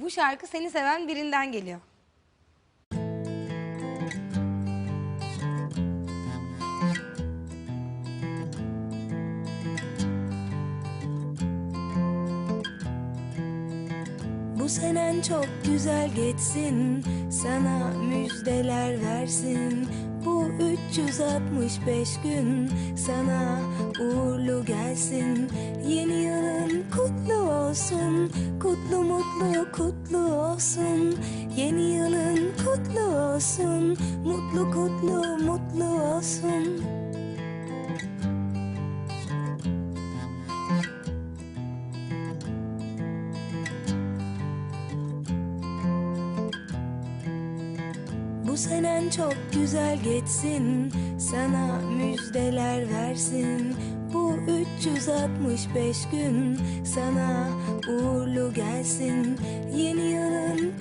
bu şarkı seni seven birinden geliyor. Bu senen çok güzel geçsin Sana müjdeler versin Bu 365 gün Sana uğurlu gelsin Yeni yılın kutlu olsun Yeni yılın kutlu olsun Mutlu kutlu mutlu olsun. Bu senen çok güzel geçsin Sana müjdeler versin. Bu 365 gün Sana uğurlu gelsin. Yeni yılın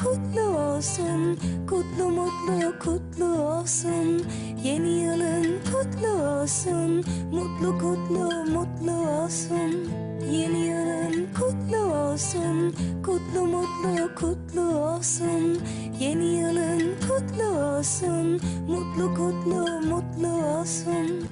kutlu olsun Kutlu mutlu kutlu olsun. Yeni yılın kutlu olsun Mutlu kutlu mutlu olsun. Yeni yılın kutlu olsun Kutlu mutlu kutlu olsun. Yeni yılın kutlu olsun Mutlu kutlu mutlu olsun